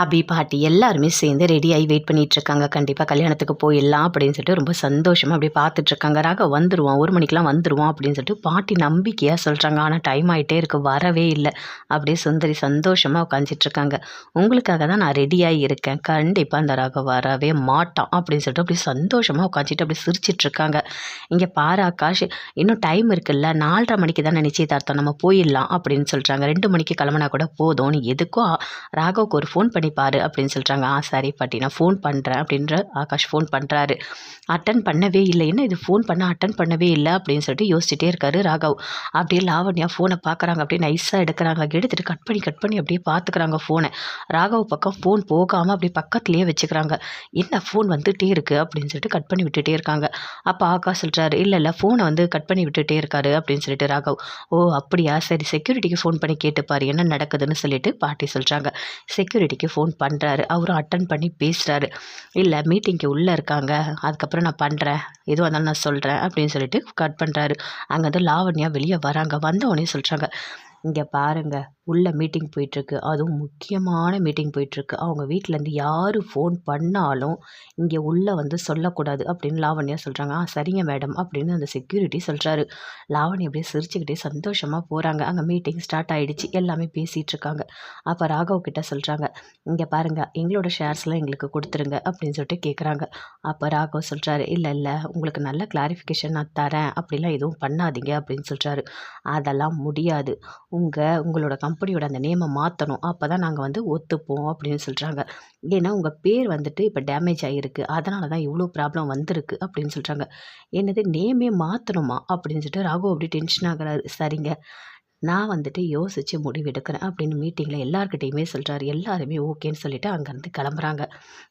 அபி பாட்டி எல்லாருமே சேர்ந்து ரெடியாகி வெயிட் பண்ணிட்டு இருக்காங்க கண்டிப்பாக கல்யாணத்துக்கு போயிடலாம் அப்படின்னு சொல்லிட்டு ரொம்ப சந்தோஷமாக அப்படியே பார்த்துட்டு இருக்காங்க ராக வந்துருவான் ஒரு மணிக்கெலாம் வந்துருவான் அப்படின்னு சொல்லிட்டு பாட்டி நம்பிக்கையாக சொல்கிறாங்க ஆனால் டைம் ஆகிட்டே இருக்கு வரவே இல்லை. அப்படியே சுந்தரி சந்தோஷமாக உட்காந்துட்டு இருக்காங்க உங்களுக்காக தான் நான் ரெடியாகி இருக்கேன். கண்டிப்பாக அந்த ராக வரவே மாட்டான் அப்படின்னு சொல்லிட்டு அப்படியே சந்தோஷமாக உட்காந்துட்டு அப்படியே சிரிச்சிட்டு இருக்காங்க இங்கே பாரு ஆகாஷ் இன்னும் டைம் இருக்குல்ல. நாலரை மணிக்கு தான் நிச்சயதார்த்தம். நம்ம போயிடலாம் அப்படின்னு சொல்கிறாங்க ரெண்டு மணிக்கு கிளம்புனா கூட போதும். நீ எதுக்கும் ராகவுக்கு ஒரு ஃபோன் பண்ணி பாரு அப்படின்னு சொல்கிறாங்க ஆ சரி பாட்டி நான் ஃபோன் பண்ணுறேன் அப்படின்ற ஆகாஷ் ஃபோன் பண்ணுறாரு அட்டன் பண்ணவே இல்லை. என்ன இது ஃபோன் பண்ண அட்டன் பண்ணவே இல்லை அப்படின்னு சொல்லிட்டு யோசிச்சுட்டே இருக்காரு ராகவ். அப்படியே லாவண்யா ஃபோனை பார்க்குறாங்க அப்படியே நைஸாக எடுக்கிறாங்க. எடுத்துகிட்டு கட் பண்ணி கட் பண்ணி அப்படியே பார்த்துக்கிறாங்க ஃபோனை ராகவ் பக்கம் ஃபோன் போகாமல் அப்படியே பக்கத்துலேயே வச்சுக்கிறாங்க. என்ன ஃபோன் வந்துகிட்டே இருக்குது அப்படின்னு சொல்லிட்டு கட் பண்ணி விட்டுட்டே இருக்காங்க. அப்போ ஆகாஷ் சொல்கிறாரு இல்லை இல்லை ஃபோனை வந்து கட் பண்ணி விட்டுட்டே இருக்காரு அப்படின்னு சொல்லிட்டு ராகவ். ஓ அப்படியா? சரி செக்யூரிட்டிக்கு ஃபோன் பண்ணி கேட்டுப்பார். என்ன நடக்குதுன்னு சொல்லிட்டு பாட்டி சொல்கிறாங்க செக்யூரிட்டிக்கு ஃபோன் பண்ணுறாரு அவரும் அட்டன் பண்ணி பேசுகிறாரு இல்லை மீட்டிங்க்கு உள்ளே இருக்காங்க. அதுக்கப்புறம் நான் பண்ணுறேன் எதுவாக இருந்தாலும் நான் சொல்கிறேன் அப்படின்னு சொல்லிட்டு கட் பண்ணுறாரு அங்கேருந்து லாவண்யா வெளியே வராங்க. வந்த உடனே சொல்கிறாங்க இங்கே பாருங்கள் உள்ள மீட்டிங் போயிட்டுருக்கு. அதுவும் முக்கியமான மீட்டிங் போயிட்டுருக்கு. அவங்க வீட்டிலேருந்து யார் ஃபோன் பண்ணாலும் இங்கே உள்ளே வந்து சொல்லக்கூடாது அப்படின்னு லாவண்யா சொல்கிறாங்க ஆ சரிங்க மேடம் அப்படின்னு அந்த செக்யூரிட்டி சொல்கிறாரு லாவண்யா அப்படியே சிரிச்சுக்கிட்டே சந்தோஷமாக போகிறாங்க அங்கே மீட்டிங் ஸ்டார்ட் ஆகிடுச்சு எல்லாமே பேசிகிட்டு இருக்காங்க. அப்போ ராகவ் கிட்ட சொல்கிறாங்க இங்கே பாருங்கள் எங்களோட ஷேர்ஸ்லாம் எங்களுக்கு கொடுத்துருங்க அப்படின்னு சொல்லிட்டு கேட்குறாங்க அப்போ ராகவ் சொல்கிறாரு இல்லை இல்லை உங்களுக்கு நல்ல கிளாரிஃபிகேஷன் நான் தரேன். அப்படிலாம் எதுவும் பண்ணாதீங்க அப்படின்னு சொல்கிறாரு அதெல்லாம் முடியாது. உங்கள் உங்களோட கம்பெனியோட அந்த நேமை மாற்றணும் அப்போ தான் நாங்கள் வந்து ஒத்துப்போம் அப்படின்னு சொல்கிறாங்க ஏன்னா உங்கள் பேர் வந்துட்டு இப்போ டேமேஜ் ஆகிருக்கு அதனால தான் இவ்வளோ ப்ராப்ளம் வந்திருக்கு அப்படின்னு சொல்கிறாங்க என்னது நேமே மாற்றணுமா அப்படின்னு சொல்லிட்டு ராகு அப்படி டென்ஷன் ஆகிறாரு. சரிங்க. நான் வந்துட்டு யோசித்து முடிவு எடுக்கிறேன் அப்படின்னு மீட்டிங்கில் எல்லாருக்கிட்டையுமே சொல்கிறார் எல்லாருமே ஓகேன்னு சொல்லிட்டு அங்கேருந்து கிளம்புறாங்க.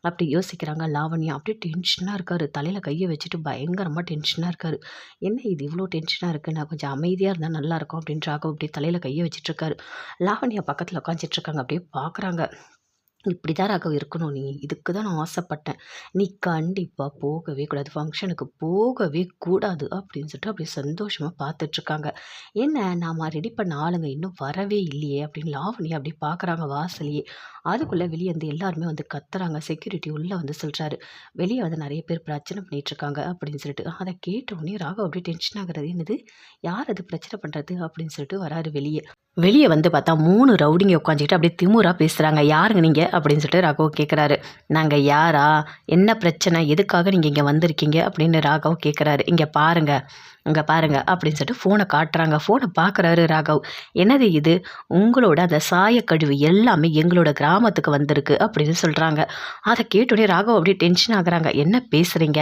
அப்படி யோசிக்கிறாங்க. லாவண்யா அப்படியே டென்ஷனாக இருக்கார். தலையில் கையை வச்சுட்டு பயங்கரமாக டென்ஷனாக இருக்கார். என்ன இது இவ்வளோ டென்ஷனாக இருக்குது நான் கொஞ்சம் அமைதியாக இருந்தால் நல்லாயிருக்கும் அப்படின்றாக அப்படியே தலையில் கையை வச்சுட்ருக்காரு லாவண்யா பக்கத்தில் உட்காந்துட்ருக்காங்க அப்படியே பார்க்குறாங்க இப்படி தான் ராகவ் இருக்கணும். நீ இதுக்கு தான் நான் ஆசைப்பட்டேன். நீ கண்டிப்பாக போகவே கூடாது. ஃபங்க்ஷனுக்கு போகவே கூடாது அப்படின்னு சொல்லிட்டு அப்படியே சந்தோஷமாக பார்த்துட்ருக்காங்க. என்ன நாம் ரெடி பண்ண ஆளுங்க இன்னும் வரவே இல்லையே அப்படின்னு லாவணி அப்படி பார்க்குறாங்க வாசலையே. அதுக்குள்ளே வெளியே வந்து எல்லாருமே வந்து கத்துறாங்க. செக்யூரிட்டி உள்ளே வந்து சொல்கிறாரு வெளியே வந்து நிறைய பேர் பிரச்சனை பண்ணிகிட்ருக்காங்க அப்படின்னு சொல்லிட்டு. அதை கேட்டவுடனே ராகவ் அப்படியே டென்ஷன் ஆகிறது. என்னது? யார் அது பிரச்சனை பண்ணுறது அப்படின்னு சொல்லிட்டு வராரு வெளியே. வெளியே வந்து பார்த்தா மூணு ரவுடிங்க உட்காந்துக்கிட்டு அப்படியே திமுறாக பேசுகிறாங்க யாருங்க நீங்கள் அப்படின்னு சொல்லிட்டு ராகவ் கேட்குறாரு நாங்கள் யாரா? என்ன பிரச்சனை? எதுக்காக நீங்கள் இங்கே வந்திருக்கீங்க? அப்படின்னு ராகவ் கேட்குறாரு இங்கே பாருங்கள் இங்கே பாருங்க அப்படின்னு சொல்லிட்டு ஃபோனை காட்டுறாங்க. ஃபோனை பார்க்குறாரு ராகவ். என்னது இது? உங்களோட அந்த சாயக்கழிவு எல்லாமே எங்களோட கிராமத்துக்கு வந்திருக்கு அப்படின்னு சொல்கிறாங்க அதை கேட்டோடனே ராகவ் அப்படியே டென்ஷன் ஆகுறாங்க. என்ன பேசுகிறீங்க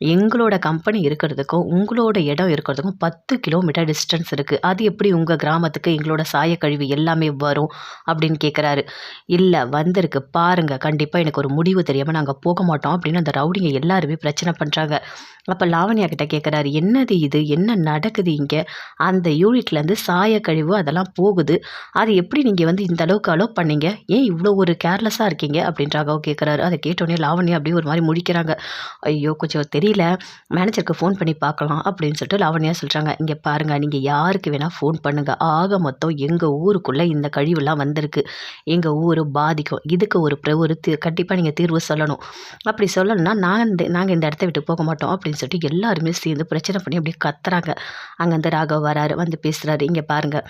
எங்களோட கம்பெனி இருக்கிறதுக்கும் உங்களோட இடம் இருக்கிறதுக்கும் பத்து கிலோமீட்டர் டிஸ்டன்ஸ் இருக்குது அது எப்படி உங்கள் கிராமத்துக்கு எங்களோட சாயக்கழிவு எல்லாமே வரும் அப்படின்னு கேட்குறாரு இல்லை வந்திருக்கு. பாருங்கள் கண்டிப்பாக எனக்கு ஒரு முடிவு தெரியாமல் நாங்கள் போக மாட்டோம் அப்படின்னு அந்த ரவுடிங்க எல்லாருமே பிரச்சனை பண்ணுறாங்க அப்போ லாவண்யா கிட்ட கேட்குறாரு என்னது இது? என்ன நடக்குது இங்கே? அந்த யூனிட்லேருந்து சாயக்கழிவு அதெல்லாம் போகுது. அது எப்படி நீங்கள் வந்து இந்த அளவுக்கு அலோவ் பண்ணீங்க? ஏன் இவ்வளோ ஒரு கேர்லெஸ்ஸாக இருக்கீங்க? அப்படின்றாக கேட்குறாரு அதை கேட்டோடனே லாவண்யா அப்படியே ஒரு மாதிரி முடிக்கிறாங்க ஐயோ கொஞ்சம் தெரியல. மேனேஜருக்கு ஃபோன் பண்ணி பார்க்கலாம் அப்படின்னு சொல்லிட்டு லாவண்யா சொல்கிறாங்க இங்கே பாருங்கள் நீங்கள் யாருக்கு வேணால் ஃபோன் பண்ணுங்கள் ஆக மொத்தம் எங்கள் ஊருக்குள்ளே இந்த கழிவுலாம் வந்திருக்கு. எங்கள் ஊர் பாதிக்கும். இதுக்கு ஒரு ப்ர ஒரு தீ கண்டிப்பாக நீங்கள் தீர்வு சொல்லணும். அப்படி சொல்லணும்னா நான் இந்த நாங்கள் இந்த இடத்த விட்டு போக மாட்டோம். அப்படின்னு சொல்லிட்டு எல்லாருமே சேர்ந்து பிரச்சனை பண்ணி அப்படியே கத்துறாங்க. அங்கே அங்கேருந்து ராகவ் வராரு வந்து பேசுகிறாரு இங்கே பாருங்கள்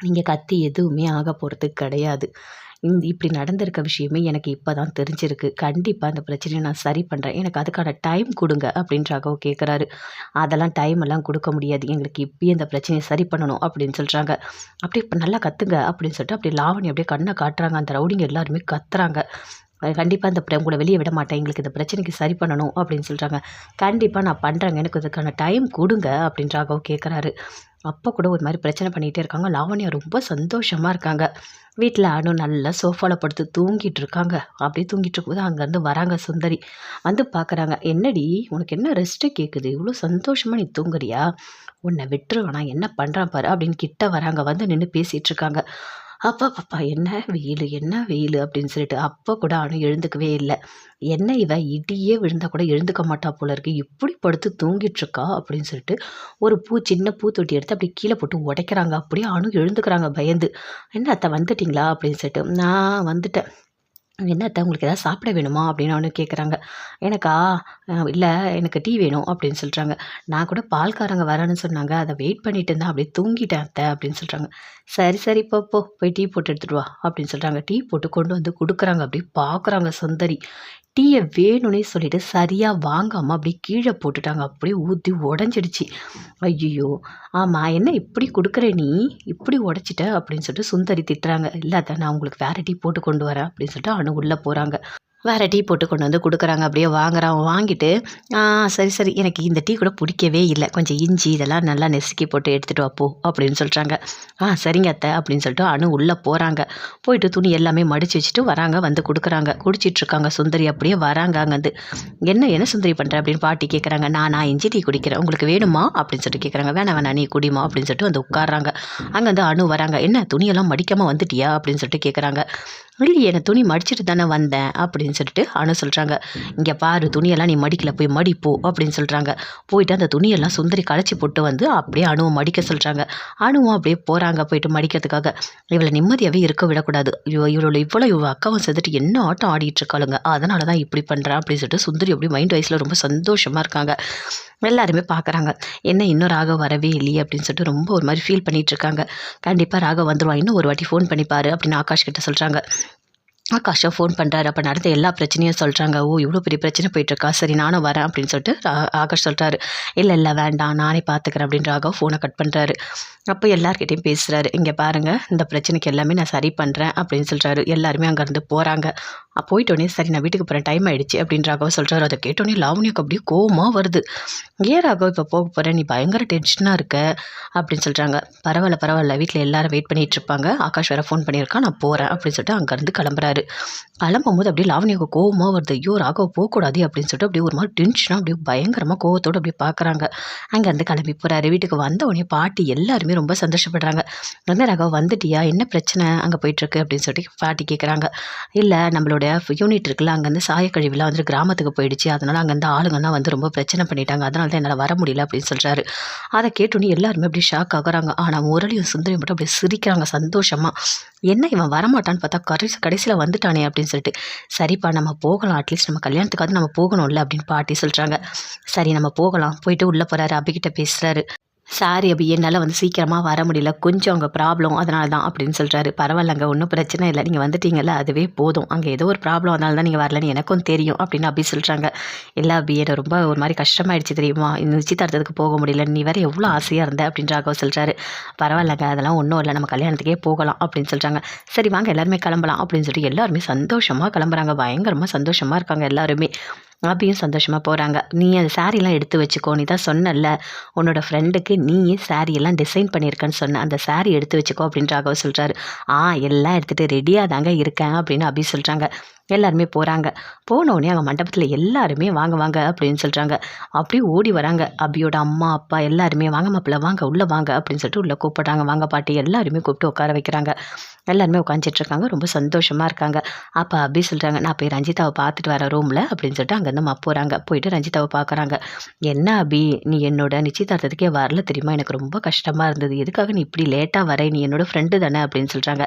நீங்கள் கத்தி எதுவுமே ஆக போகிறது கிடையாது. இப்படி நடந்திருக்க விஷயமே எனக்கு இப்போ தான் தெரிஞ்சிருக்கு. கண்டிப்பாக அந்த பிரச்சனையை நான் சரி பண்ணுறேன் எனக்கு அதுக்கான டைம் கொடுங்க அப்படின்னு ராகவ் கேட்குறாரு அதெல்லாம் டைம் எல்லாம் கொடுக்க முடியாது. எங்களுக்கு இப்பயே இந்த பிரச்சனையை சரி பண்ணணும் அப்படின்னு சொல்கிறாங்க அப்படியே இப்போ நல்லா கத்துங்க அப்படின்னு சொல்லிட்டு அப்படியே லாவணி அப்படியே கண்ணை காட்டுறாங்க. அந்த ரவுடிங்க எல்லாருமே கத்துறாங்க. கண்டிப்பாக இந்த உங்களை வெளியே விட மாட்டேன். எங்களுக்கு இந்த பிரச்சனைக்கு சரி பண்ணணும் அப்படின்னு சொல்கிறாங்க கண்டிப்பாக நான் பண்ணுறேங்க எனக்கு இதுக்கான டைம் கொடுங்க அப்படின்னு ராகவ் கேட்குறாரு அப்போ கூட ஒரு மாதிரி பிரச்சனை பண்ணிகிட்டே இருக்காங்க. லாவண்யா ரொம்ப சந்தோஷமாக இருக்காங்க. வீட்டில் அனு நல்லா சோஃபாவில் படுத்து தூங்கிட்டு இருக்காங்க. அப்படியே தூங்கிட்டு இருக்கும்போது அங்கேருந்து வராங்க சுந்தரி. வந்து பார்க்குறாங்க என்னடி உனக்கு என்ன ரெஸ்ட்டு கேட்குது இவ்வளோ சந்தோஷமாக நீ தூங்குறியா? உன்னை விட்டுருவேனா என்ன பண்ணுறான் பாரு அப்படின்னு கிட்ட வராங்க. வந்து நின்று பேசிகிட்டு இருக்காங்க. அப்பா பாப்பா என்ன வெயில் என்ன வெயில் அப்படின்னு சொல்லிட்டு அப்போ கூட அனு எழுந்துக்கவே இல்லை. என்ன இவ இடியே விழுந்தா கூட எழுந்துக்க மாட்டா போல இருக்கு. இப்படி படுத்து தூங்கிட்டு இருக்கா அப்படின்னு சொல்லிட்டு ஒரு பூ சின்ன பூத்தொட்டி எடுத்து அப்படியே கீழே போட்டு உடைக்கிறாங்க. அப்படியே அணு எழுந்துக்கிறாங்க பயந்து. என்ன அத்தை வந்துட்டிங்களா அப்படின்னு சொல்லிட்டு நான் வந்துட்டேன். என்னத்த உங்களுக்கு எதாவது சாப்பிட வேணுமா? அப்படின்னு ஒன்று கேட்குறாங்க எனக்கா? இல்லை எனக்கு டீ வேணும் அப்படின்னு சொல்கிறாங்க நான் கூட பால்காரங்க வரேன்னு சொன்னாங்க. அதை வெயிட் பண்ணிட்டு இருந்தேன். அப்படியே தூங்கிட்டேன் அத்தை அப்படின்னு சொல்கிறாங்க சரி சரி போ போ போய் டீ போட்டு எடுத்துகிட்டு வா அப்படின்னு சொல்கிறாங்க டீ போட்டு கொண்டு வந்து கொடுக்குறாங்க. அப்படி பார்க்குறாங்க சுந்தரி. டீயை வேணும்னே சொல்லிட்டு சரியாக வாங்காமல் அப்படியே கீழே போட்டுட்டாங்க. அப்படியே ஊற்றி உடஞ்சிடுச்சு. ஐயோ ஆமாம் என்ன இப்படி கொடுக்குற நீ? இப்படி உடச்சிட்ட அப்படின்னு சொல்லிட்டு சுந்தரி திட்டுறாங்க. இல்லை அத்தை நான் உங்களுக்கு வேற டீ போட்டு கொண்டு வரேன் அப்படின்னு சொல்லிட்டு அணு உள்ளே போகிறாங்க வேறு டீ போட்டு கொண்டு வந்து கொடுக்குறாங்க. அப்படியே வாங்குறான். வாங்கிட்டு சரி சரி. எனக்கு இந்த டீ கூட பிடிக்கவே இல்லை. கொஞ்சம் இஞ்சி இதெல்லாம் நல்லா நெசுக்கி போட்டு எடுத்துகிட்டு வாப்போ அப்படின்னு சொல்கிறாங்க ஆ சரிங்க அத்தை அப்படின்னு சொல்லிட்டு அணு உள்ளே போகிறாங்க போயிட்டு துணி எல்லாமே மடித்து வச்சுட்டு வராங்க. வந்து கொடுக்குறாங்க. குடிச்சிட்ருக்காங்க. சுந்தரி அப்படியே வராங்க அங்கேருந்து என்ன என்ன சுந்தரி பண்ணுற அப்படின்னு பாட்டி கேட்குறாங்க நான் நான் இஞ்சி டீ குடிக்கிறேன். உங்களுக்கு வேணுமா? அப்படின்னு சொல்லிட்டு கேட்குறாங்க வேணாம் வேணாம். நீ குடிமா அப்படின்னு சொல்லிட்டு வந்து உட்காடுறாங்க அங்கேருந்து அணு வராங்க. என்ன துணியெல்லாம் மடிக்காமல் வந்துட்டியா? அப்படின்னு சொல்லிட்டு கேட்குறாங்க இல்லையே நான் துணி மடிச்சுட்டு தானே வந்தேன் அப்படின்னு சொல்லிட்டு அனு சொல்கிறாங்க இங்கே பாரு துணியெல்லாம் நீ மடிக்கல போய் மடிப்போ அப்படின்னு சொல்கிறாங்க போயிட்டு அந்த துணியெல்லாம் சுந்தரி களைச்சி போட்டு வந்து அப்படியே அணுவை மடிக்க சொல்கிறாங்க அணுவும் அப்படியே போகிறாங்க போயிட்டு மடிக்கிறதுக்காக. இவளை நிம்மதியாகவே இருக்க விடக்கூடாது. இவ இவளோட இவ்வளோ இவ அக்காவும் சேர்த்துட்டு என்ன ஆட்டம் ஆடிட்டு இருக்காளுங்க. அதனால தான் இப்படி பண்ணுறேன் அப்படின்னு சொல்லிட்டு சுந்தரி அப்படி மைண்ட் வைஸில் ரொம்ப சந்தோஷமாக இருக்காங்க. எல்லாருமே பார்க்குறாங்க என்ன இன்னும் ராகவ் வரவே இல்லையே அப்படின்னு சொல்லிட்டு ரொம்ப ஒரு மாதிரி ஃபீல் பண்ணிகிட்ருக்காங்க கண்டிப்பாக ராகவ் வந்துடுவான் இன்னும் ஒரு வாட்டி ஃபோன் பண்ணிப்பார் அப்படின்னு ஆகாஷ் கிட்ட சொல்கிறாங்க ஆகாஷா ஃபோன் பண்ணுறாரு அப்போ நடந்த எல்லா பிரச்சனையும் சொல்கிறாங்க ஓ இவ்வளோ பெரிய பிரச்சனை போயிட்டுருக்கா. சரி நானும் வரேன் அப்படின்னு சொல்லிட்டு ஆகாஷ் சொல்கிறாரு இல்லை இல்லை வேண்டாம். நானே பார்த்துக்கிறேன் அப்படின்னு ராகவ் ஃபோனை கட் பண்ணுறாரு அப்போ எல்லார்கிட்டையும் பேசுகிறாரு இங்கே பாருங்கள் இந்த பிரச்சனைக்கு எல்லாமே நான் சரி பண்ணுறேன் அப்படின்னு சொல்கிறாரு எல்லாருமே அங்கேருந்து போகிறாங்க போயிட்டோன்னே சரி நான் வீட்டுக்கு போகிறேன் டைம் ஆகிடுச்சு அப்படின்னு ராகவ் சொல்கிறாரு அதை கேட்டோன்னே லாவணியக்கு அப்படியே கோவமாக வருது. ஏன் ராகவ் இப்போ போக போகிறேன் நீ பயங்கர டென்ஷனாக இருக்க அப்படின்னு சொல்கிறாங்க பரவாயில்ல பரவாயில்ல வீட்டில் எல்லாரும் வெயிட் பண்ணிட்டு இருப்பாங்க. ஆகாஷ் வேறு ஃபோன் பண்ணியிருக்கான் நான் போகிறேன் அப்படின்னு சொல்லிட்டு அங்கேருந்து கிளம்புறாரு. கிளம்பும் போது அப்படியே லாவணியக்கு கோவமாக வருது. ஐயோ ராகவ் போகக்கூடாது அப்படின்னு சொல்லிட்டு அப்படியே ஒரு மாதிரி டென்ஷனாக அப்படியே பயங்கரமாக கோவத்தோடு அப்படியே பார்க்குறாங்க அங்கேருந்து கிளம்பி போகிறாரு வீட்டுக்கு வந்த உடனே பாட்டி எல்லாருமே ரொம்ப சந்தோஷப்படுறாங்க. வந்து ராகவ் வந்துட்டியா? என்ன பிரச்சனை? அங்கே போயிட்டுருக்கு அப்படின்னு சொல்லிட்டு பாட்டி கேட்குறாங்க இல்லை நம்மளோட யூனிட் இருக்குல்ல அங்கேருந்து சாயக்கழிவுலாம் வந்து கிராமத்துக்கு போயிடுச்சு. அதனால் அங்கேருந்து ஆளுங்கள்லாம் வந்து ரொம்ப பிரச்சனை பண்ணிட்டாங்க. அதனால தான் என்னால் வர முடியல அப்படின்னு சொல்கிறாரு அதை கேட்டோன்னே எல்லாருமே அப்படியே ஷாக் ஆகுறாங்க. ஆனால் முரளியும் சுந்தரியும் மட்டும் அப்படியே சிரிக்கிறாங்க சந்தோஷமாக என்ன இவன் வரமாட்டான்னு பார்த்தா கடைசி கடைசியில் வந்துட்டானே அப்படின்னு சொல்லிட்டு சரிப்பா நம்ம போகலாம். அட்லீஸ்ட் நம்ம கல்யாணத்துக்காவது நம்ம போகணும்ல அப்படின்னு பாட்டி சொல்கிறாங்க சரி நம்ம போகலாம். போயிட்டு உள்ளே போகிறாரு அபிகிட்ட பேசுகிறாரு சாரி அபி என்னால் வந்து சீக்கிரமாக வர முடியல. கொஞ்சம் அங்கே ப்ராப்ளம் அதனால தான் அப்படின்னு சொல்கிறாரு பரவாயில்லங்க ஒன்றும் பிரச்சனை இல்லை. நீங்கள் வந்துட்டீங்கல்ல அதுவே போதும். அங்கே ஏதோ ஒரு ப்ராப்ளம் அதனால தான் நீங்கள் வரலன்னு எனக்கும் தெரியும் அப்படின்னு அபி சொல்கிறாங்க இல்லை அபி எனக்கு ரொம்ப ஒரு மாதிரி கஷ்டமாயிடுச்சு தெரியுமா? இந்த நிச்சயதார்த்தத்துக்கு போக முடியல. நீ வேறு எவ்வளோ ஆசையாக இருந்த அப்படின்னு ராகவ் சொல்கிறாரு பரவாயில்லங்க அதெல்லாம் ஒன்றும் இல்லை. நம்ம கல்யாணத்துக்கே போகலாம் அப்படின்னு சொல்கிறாங்க சரி வாங்க எல்லாருமே கிளம்பலாம் அப்படின்னு சொல்லிட்டு எல்லாருமே சந்தோஷமாக கிளம்புறாங்க. பயங்கரமாக சந்தோஷமாக இருக்காங்க எல்லாருமே. அபியும் சந்தோஷமாக போகிறாங்க நீ அந்த சாரீலாம் எடுத்து வச்சுக்கோ. நீ தான் சொன்னல உன்னோட ஃப்ரெண்டுக்கு நீயே saree டிசைன் பண்ணியிருக்கேன்னு சொன்ன. அந்த saree எடுத்து வச்சுக்கோ அப்படின்னு ராகவ் சொல்கிறாரு ஆ எல்லாம் எடுத்துகிட்டு ரெடியாக தாங்க இருக்கேன் அப்படின்னு அபி சொல்கிறாங்க எல்லாருமே போகிறாங்க போனோடனே அங்கே மண்டபத்தில் எல்லாருமே வாங்க வாங்க அப்படின்னு சொல்கிறாங்க அப்படியே ஓடி வராங்க. அபியோட அம்மா அப்பா எல்லாருமே வாங்க மாப்பிள்ள வாங்க உள்ளே வாங்க அப்படின்னு சொல்லிட்டு உள்ளே கூப்பிட்றாங்க. வாங்க பாட்டி எல்லாருமே கூப்பிட்டு உட்கார வைக்கிறாங்க. எல்லாருமே உட்காந்துட்ருக்காங்க ரொம்ப சந்தோஷமாக இருக்காங்க. அப்போ அபி சொல்கிறாங்க நான் போய் ரஞ்சிதாவை பார்த்துட்டு வரேன் ரூமில் அப்படின்னு சொல்லிட்டு அங்கேருந்து அம்மா போகிறாங்க போயிட்டு ரஞ்சிதாவை பார்க்குறாங்க. என்ன அபி? நீ என்னோட நிச்சயதார்த்தத்துக்கே வரல தெரியுமா? எனக்கு ரொம்ப கஷ்டமாக இருந்தது. எதுக்காக நீ இப்படி லேட்டாக வர? நீ என்னோட ஃப்ரெண்டு தானே அப்படின்னு சொல்கிறாங்க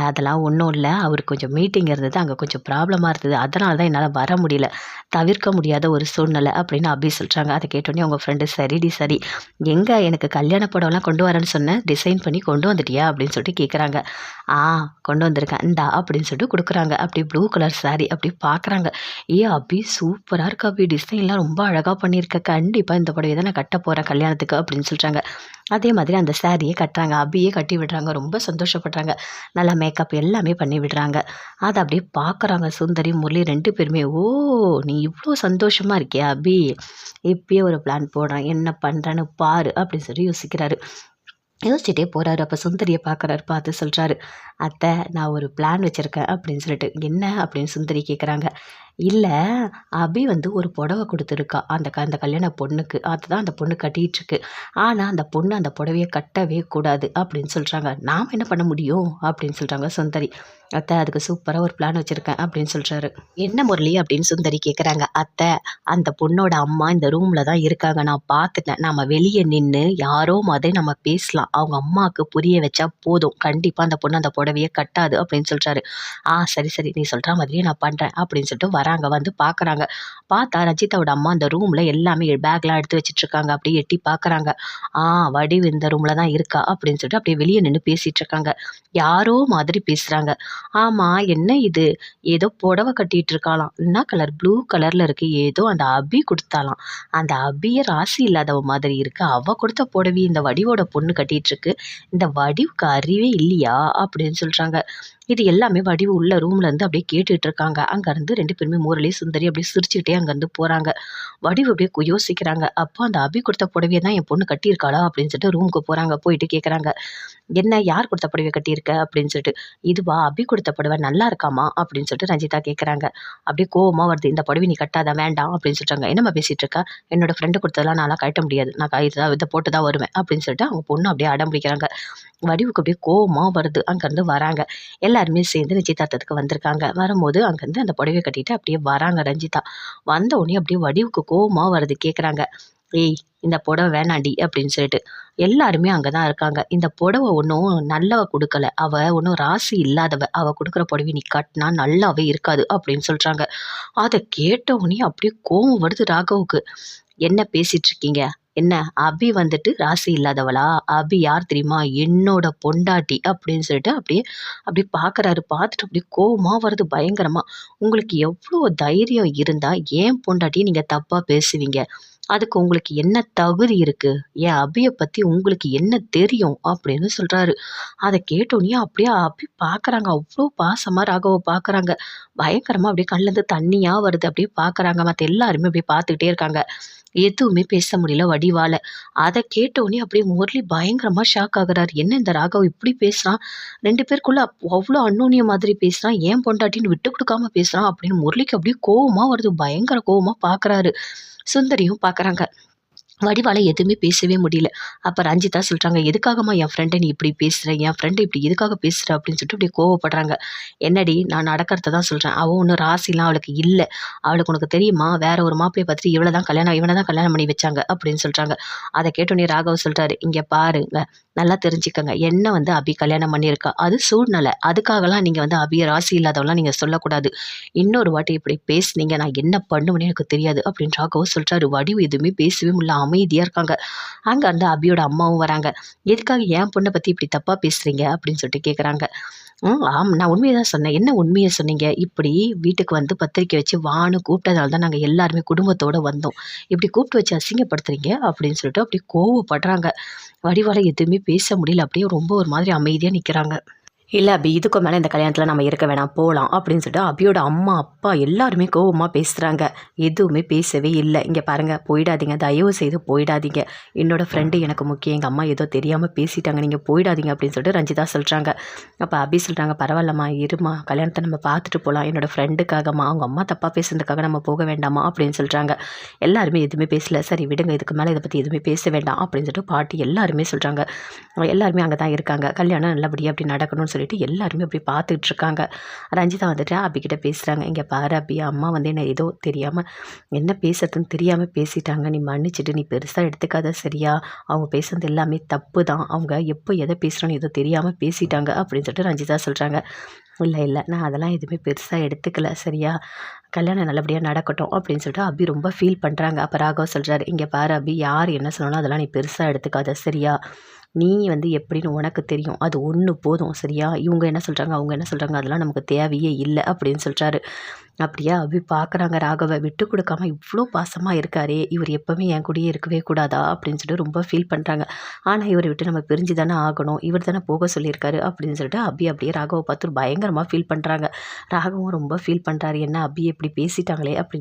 அதெல்லாம் ஒன்றும் இல்லை. அவருக்கு கொஞ்சம் மீட்டிங் இருந்தது. அங்கே கொஞ்சம் ப்ராப்ளமாக இருந்தது. அதனால தான் என்னால் வர முடியல. தவிர்க்க முடியாத ஒரு சூழ்நிலை அப்படின்னு அபி சொல்கிறாங்க அதை கேட்டோன்னே உங்கள் ஃப்ரெண்டு சரிடி சரி. எங்கே எனக்கு கல்யாண படம்லாம் கொண்டு வரேன்னு சொன்னேன் டிசைன் பண்ணி கொண்டு வந்துட்டியா அப்படின்னு சொல்லிட்டு கேட்குறாங்க ஆ கொண்டு வந்திருக்கேன். இந்தா அப்படின்னு சொல்லிட்டு கொடுக்குறாங்க. அப்படி ப்ளூ கலர் சாரி அப்படி பார்க்குறாங்க ஏ அபி சூப்பராக இருக்கு அபி? டிசைன்லாம் ரொம்ப அழகாக பண்ணியிருக்க. கண்டிப்பாக இந்த புடவை தான் நான் கட்ட போகிறேன் கல்யாணத்துக்கு அப்படின்னு சொல்கிறாங்க அதே மாதிரி அந்த சாரியை கட்டுறாங்க அபியே கட்டி விடுறாங்க ரொம்ப சந்தோஷப்படுறாங்க. நல்லா மேக்கப் எல்லாமே பண்ணி விடுறாங்க. அதை அப்படியே பார்க்குறாங்க சுந்தரி முரளி ரெண்டு பேருமே. ஓ நீ இவ்வளோ சந்தோஷமாக இருக்கியா அபி? இப்பயே ஒரு பிளான் போடுறான். என்ன பண்ணுறேன்னு பாரு அப்படின்னு சொல்லி யோசிக்கிறாரு. யோசிச்சுட்டே போகிறாரு அப்போ சுந்தரியை பார்க்குறாரு பார்த்து சொல்கிறாரு அத்தை நான் ஒரு பிளான் வச்சுருக்கேன் அப்படின்னு சொல்லிட்டு. என்ன? அப்படின்னு சுந்தரி கேட்குறாங்க இல்லை அபி வந்து ஒரு புடவை கொடுத்துருக்கா அந்த க அந்த கல்யாண பொண்ணுக்கு. அதுதான் அந்த பொண்ணு கட்டிகிட்ருக்கு ஆனால் அந்த பொண்ணு அந்த புடவையை கட்டவே கூடாது அப்படின்னு சொல்கிறாங்க நாம் என்ன பண்ண முடியும்? அப்படின்னு சொல்கிறாங்க சுந்தரி. அத்தை அதுக்கு சூப்பராக ஒரு பிளான் வச்சுருக்கேன் அப்படின்னு சொல்கிறாரு என்ன முரளி அப்படின்னு சுந்தரி கேட்குறாங்க அத்தை அந்த பொண்ணோட அம்மா இந்த ரூமில் தான் இருக்காங்க. நான் பார்த்துட்டேன். நம்ம வெளியே நின்று யாரோ மாதிரி நம்ம பேசலாம். அவங்க அம்மாவுக்கு புரிய வச்சா போதும். கண்டிப்பாக அந்த பொண்ணு அந்த புடவையை கட்டாது அப்படின்னு சொல்கிறாரு ஆ சரி சரி. நீ சொல்கிற மாதிரியே நான் பண்ணுறேன் அப்படின்னு சொல்லிட்டு வராங்க. வந்து பார்க்குறாங்க பார்த்தா ரஞ்சிதாவோட அம்மா அந்த ரூமில் எல்லாமே பேக்லாம் எடுத்து வச்சிட்ருக்காங்க அப்படியே எட்டி பார்க்குறாங்க ஆ வடிவு இந்த ரூமில் தான் இருக்கா அப்படின்னு சொல்லிட்டு அப்படியே வெளியே நின்று பேசிகிட்டு இருக்காங்க. யாரோ மாதிரி பேசுகிறாங்க ஆமாம் என்ன இது? ஏதோ புடவை கட்டிட்டு இருக்காளாம். என்ன கலர் ப்ளூ கலரில் இருக்குது ஏதோ அந்த அபி கொடுத்தாலாம் அந்த அபியை ராசி இல்லாதவ மாதிரி இருக்குது அவள் கொடுத்த புடவி இந்த வடிவோட பொண்ணு கட்டிகிட்டு இருக்கு. இந்த வடிவுக்கு அறிவே இல்லையா? அப்படின்னு சொல்கிறாங்க இது எல்லாமே வடிவு உள்ள ரூம்லேருந்து அப்படியே கேட்டுட்டு இருக்காங்க. அங்கேருந்து ரெண்டு பேருமே முரளி சுந்தரி அப்படியே சிரிச்சுக்கிட்டே அங்கேருந்து போகிறாங்க வடிவு அப்படியே யோசிக்கிறாங்க. அப்போ அந்த அபி கொடுத்த புடவையை தான் என் பொண்ணு கட்டியிருக்காளா அப்படின்னு சொல்லிட்டு ரூமுக்கு போகிறாங்க போயிட்டு கேட்குறாங்க என்ன யார் கொடுத்த புடவை கட்டியிருக்க? அப்படின்னு சொல்லிட்டு இதுவா? அபி கொடுத்த புடவை நல்லா இருக்காமா? அப்படின்னு சொல்லிட்டு ரஞ்சிதா கேட்குறாங்க அப்படியே கோவமாக வருது. இந்த புடவை நீ கட்டாத வேண்டாம். அப்படின்னு சொல்லிட்டாங்க என்னம்மா பேசிகிட்டு இருக்கா? என்னோட ஃப்ரெண்டு கொடுத்ததெல்லாம் நான்லாம் கட்ட முடியாது. நான் இதை இதை போட்டு தான் வருவேன். அப்படின்னு சொல்லிட்டு அவங்க பொண்ணு அப்படியே அடம் பிடிக்கிறாங்க. வடிவுக்கு அப்படியே கோவமாக வருது. அங்கேருந்து வராங்க. எல்லாருமே சேர்ந்து நிச்சயதார்த்தத்துக்கு வந்திருக்காங்க. வரும்போது அங்கேருந்து அந்த புடவை கட்டிட்டு அப்படியே வராங்க ரஞ்சிதா. வந்த உடனே அப்படியே வடிவுக்கு கோபமாக வருது கேட்குறாங்க ஏய் இந்த புடவை வேணாண்டி அப்படின்னு சொல்லிட்டு. எல்லாருமே அங்கே தான் இருக்காங்க. இந்த புடவை ஒன்றும் நல்லவ கொடுக்கல. அவள் ஒன்றும் ராசி இல்லாதவ. அவள் கொடுக்குற புடவை நீ கட்டினா நல்லாவே இருக்காது அப்படின்னு சொல்கிறாங்க அதை கேட்ட உடனே அப்படியே கோவம் வருது ராகவுக்கு. என்ன பேசிகிட்ருக்கீங்க என்ன அபி வந்துட்டு ராசி இல்லாதவளா? அபி யார் தெரியுமா? என்னோட பொண்டாட்டி அப்படின்னு சொல்லிட்டு அப்படியே அப்படி பார்க்குறாரு பார்த்துட்டு அப்படியே கோவமாக வருது பயங்கரமாக உங்களுக்கு எவ்வளோ தைரியம் இருந்தால் ஏன் பொண்டாட்டி நீங்கள் தப்பாக பேசுவீங்க? அதுக்கு உங்களுக்கு என்ன தகுதி இருக்குது என் அபியை பற்றி உங்களுக்கு என்ன தெரியும்? அப்படின்னு சொல்கிறாரு அதை கேட்டோன்னே அப்படியே அபி பார்க்குறாங்க அவ்வளோ பாசமாக ராகவை பார்க்குறாங்க பயங்கரமாக அப்படியே கண்ணிலேருந்து தண்ணியாக வருது. அப்படியே பார்க்குறாங்க மற்ற எல்லாருமே அப்படியே பார்த்துக்கிட்டே இருக்காங்க. எதுவுமே பேச முடியல வடிவால். அதை கேட்டோடனே அப்படியே முரளி பயங்கரமாக ஷாக் ஆகுறாரு. என்ன இந்த ராகவ் இப்படி பேசுகிறான் ரெண்டு பேருக்குள்ள அவ்வளோ அன்னோனிய மாதிரி பேசுகிறான் ஏன் பொண்டாட்டின்னு விட்டு கொடுக்காம பேசுகிறான் அப்படின்னு முரளிக்கு அப்படியே கோவமாக வருது. பயங்கர கோவமாக பார்க்குறாரு சுந்தரியும் பார்க்குறாங்க வடிவால் எதுவுமே பேசவே முடியல. அப்போ ரஞ்சிதா சொல்கிறாங்க எதுக்காகம்மா என் ஃப்ரெண்டை நீ இப்படி பேசுகிற என் ஃப்ரெண்டு இப்படி எதுக்காக பேசுகிற அப்படின்னு சொல்லிட்டு இப்படி கோவப்படுறாங்க. என்னடி நான் நடக்கிறத தான் சொல்கிறேன் அவள் ஒன்றும் ராசிலாம் அவளுக்கு இல்லை. அவளுக்கு உனக்கு தெரியுமா? வேற ஒரு மாப்பிளையை பார்த்துட்டு இவ்வளோ தான் கல்யாணம் இவனை தான் கல்யாணம் பண்ணி வச்சாங்க. அப்படின்னு சொல்கிறாங்க அதை கேட்டோன்னே ராகவ் சொல்கிறாரு இங்கே பாருங்க நல்லா தெரிஞ்சுக்கோங்க. என்ன வந்து அபி கல்யாணம் பண்ணியிருக்கா? அது சூழ்நிலை. அதுக்காகலாம் நீங்கள் வந்து அபிய ராசி இல்லாதவெல்லாம் நீங்கள் சொல்லக்கூடாது. இன்னொரு வாட்டி இப்படி பேசுனீங்க. நான் என்ன பண்ணுவேன்னு எனக்கு தெரியாது. அப்படின்னு ராகவ் சொல்கிறாரு வடிவு எதுவுமே பேசவே முடியல. அமைதியாக இருக்காங்க. அங்கே அந்த அபியோட அம்மாவும் வராங்க. எதுக்காக என் பொண்ணை பற்றி இப்படி தப்பாக பேசுகிறீங்க அப்படின்னு சொல்லிட்டு கேட்குறாங்க ம் ஆம் நான் உண்மையை தான் சொன்னேன். என்ன உண்மையை சொன்னீங்க? இப்படி வீட்டுக்கு வந்து பத்திரிக்கை வச்சு வானு கூப்பிட்டதால தான் நாங்கள் எல்லாருமே குடும்பத்தோடு வந்தோம். இப்படி கூப்பிட்டு வச்சு அசிங்கப்படுத்துறீங்க? அப்படின்னு சொல்லிட்டு அப்படி கோவப்படுறாங்க. வடிவால் எதுவுமே பேச முடியல. அப்படியே ரொம்ப ஒரு மாதிரி அமைதியாக நிற்கிறாங்க இல்லை அபி இதுக்கு மேலே இந்த கல்யாணத்தில் நம்ம இருக்க வேணாம் போகலாம் அப்படின்னு சொல்லிட்டு அபியோட அம்மா அப்பா எல்லாருமே கோவமாக பேசுகிறாங்க எதுவுமே பேசவே இல்லை. இங்கே பாருங்கள் போயிடாதீங்க தயவு செய்து போயிடாதீங்க. என்னோடய ஃப்ரெண்டு எனக்கு முக்கியம் எங்கள் அம்மா ஏதோ தெரியாமல் பேசிட்டாங்க நீங்கள் போயிடாதீங்க அப்படின்னு சொல்லிட்டு ரஞ்சிதா சொல்கிறாங்க அப்போ அபி சொல்கிறாங்க பரவாயில்லம்மா இருமா கல்யாணத்தை நம்ம பார்த்துட்டு போகலாம் என்னோடய ஃப்ரெண்டுக்காகம்மா அவங்க அம்மா தப்பாக பேசுனதுக்காக நம்ம போக வேண்டாமா அப்படின்னு சொல்கிறாங்க எல்லாருமே எதுவுமே பேசல. சரி விடுங்க இதுக்கு மேலே இதை பற்றி எதுவுமே பேச வேண்டாம் அப்படின்னு சொல்லிட்டு பாட்டி எல்லாருமே சொல்கிறாங்க எல்லாருமே அங்கே தான் இருக்காங்க. கல்யாணம் நல்லபடியாக அப்படி நடக்கணும்னு சொல்லிட்டு எல்லாருமே அப்படி பார்த்துக்கிட்டு இருக்காங்க ரஞ்சிதா வந்துட்டு அபிக்கிட்ட பேசுகிறாங்க இங்கே பாரு அபி அம்மா வந்து என்ன ஏதோ தெரியாமல் என்ன பேசுறதுன்னு தெரியாமல் பேசிட்டாங்க. நீ மன்னிச்சிட்டு நீ பெருசாக எடுத்துக்காத சரியா? அவங்க பேசுறது எல்லாமே தப்பு தான். அவங்க எப்போ எதை பேசுகிறோன்னு ஏதோ தெரியாமல் பேசிட்டாங்க. அப்படின்னு சொல்லிட்டு ரஞ்சிதா சொல்கிறாங்க இல்லை இல்லை நான் அதெல்லாம் எதுவுமே பெருசாக எடுத்துக்கல சரியா? கல்யாணம் நல்லபடியாக நடக்கட்டும். அப்படின்னு சொல்லிட்டு அபி ரொம்ப ஃபீல் பண்ணுறாங்க அப்போ ராகவ் சொல்கிறாரு இங்கே பாரு அபி யார் என்ன சொன்னாலும் அதெல்லாம் நீ பெருசாக எடுத்துக்காத சரியா? நீ வந்து எப்படின்னு உனக்கு தெரியும். அது ஒன்று போதும் சரியா? இவங்க என்ன சொல்கிறாங்க அவங்க என்ன சொல்கிறாங்க அதெல்லாம் நமக்கு தேவையே இல்லை அப்படின்னு சொல்கிறாரு அப்படியா? அபி பார்க்குறாங்க ராகவை. விட்டு கொடுக்காம இவ்வளோ பாசமாக இருக்காரே. இவர் எப்போவுமே என் கூடயே இருக்கவே கூடாதா? அப்படின்னு சொல்லிட்டு ரொம்ப ஃபீல் பண்ணுறாங்க ஆனால் இவரை விட்டு நம்ம பிரிஞ்சு தானே ஆகணும். இவர் தானே போக சொல்லியிருக்காரு அப்படின்னு சொல்லிட்டு அபி அப்படியே ராகவை பார்த்து பயங்கரமாக ஃபீல் பண்ணுறாங்க ராகவும் ரொம்ப ஃபீல் பண்ணுறாரு என்ன அபி எப்படி பேசிட்டாங்களே அப்படின்னு